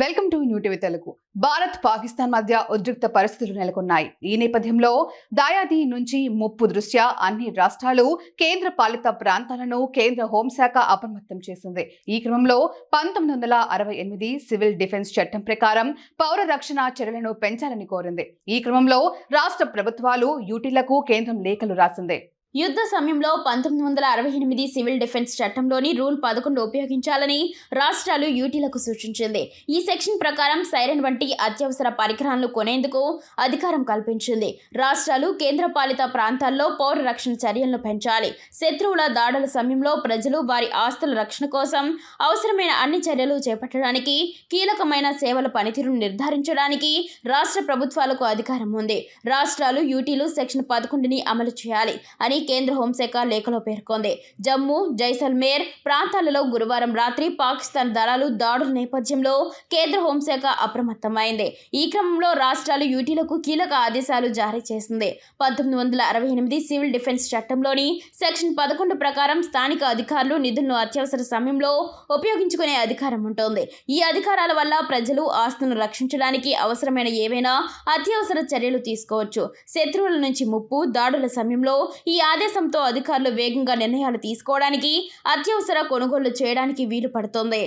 Welcome to new TV Telugu. Bharat Pakistan మధ్య ఉద్రిక్త పరిస్థితులు నెలకొన్నాయి. ఈ నేపథ్యంలో దాయాది నుంచి ముప్పు దృష్ట్యా అన్ని రాష్ట్రాలు కేంద్ర పాలిత ప్రాంతాలను కేంద్ర హోంశాఖ అప్రమత్తం చేసింది. ఈ క్రమంలో పంతొమ్మిది వందల అరవై ఎనిమిది సివిల్ డిఫెన్స్ చట్టం ప్రకారం పౌర రక్షణ చర్యలను పెంచాలని కోరింది. ఈ క్రమంలో రాష్ట్ర ప్రభుత్వాలు యూటీలకు కేంద్రం లేఖలు రాసింది. యుద్ధ సమయంలో పంతొమ్మిది వందల అరవై ఎనిమిది సివిల్ డిఫెన్స్ చట్టంలోని రూల్ పదకొండు ఉపయోగించాలని రాష్ట్రాలు యూటీలకు సూచించింది. ఈ సెక్షన్ ప్రకారం సైరన్ వంటి అత్యవసర పరికరాలను కొనేందుకు అధికారం కల్పించింది. రాష్ట్రాలు కేంద్రపాలిత ప్రాంతాల్లో పౌర రక్షణ చర్యలను పెంచాలి. శత్రువుల దాడుల సమయంలో ప్రజలు వారి ఆస్తుల రక్షణ కోసం అవసరమైన అన్ని చర్యలు చేపట్టడానికి కీలకమైన సేవల పనితీరును నిర్ధారించడానికి రాష్ట్ర ప్రభుత్వాలకు అధికారం ఉంది. రాష్ట్రాలు యూటీలు సెక్షన్ పదకొండుని అమలు చేయాలి అని కేంద్ర హోంశాఖ లేఖలో పేర్కొంది. జమ్మూ జైసల్మేర్ ప్రాంతాలలో గురువారం రాత్రి పాకిస్తాన్ దళాలు దాడుల నేపథ్యంలో కేంద్ర హోంశాఖ అప్రమత్తమైంది. ఈ క్రమంలో రాష్ట్రాలు యూటీలకు కీలక ఆదేశాలు జారీ చేసింది. పంతొమ్మిది వందల అరవై ఎనిమిది సివిల్ డిఫెన్స్ చట్టంలోని సెక్షన్ పదకొండు ప్రకారం స్థానిక అధికారులు నిధులను అత్యవసర సమయంలో ఉపయోగించుకునే అధికారం ఉంటుంది. ఈ అధికారాల వల్ల ప్రజలు ఆస్తులను రక్షించడానికి అవసరమైన ఏవైనా అత్యవసర చర్యలు తీసుకోవచ్చు. శత్రువుల నుంచి ముప్పు దాడుల సమయంలో ఈ ఆదేశంతో అధికారులు వేగంగా నిర్ణయాలు తీసుకోవడానికి అత్యవసర కొనుగోళ్ళు చేయడానికి వీలు పడుతోంది.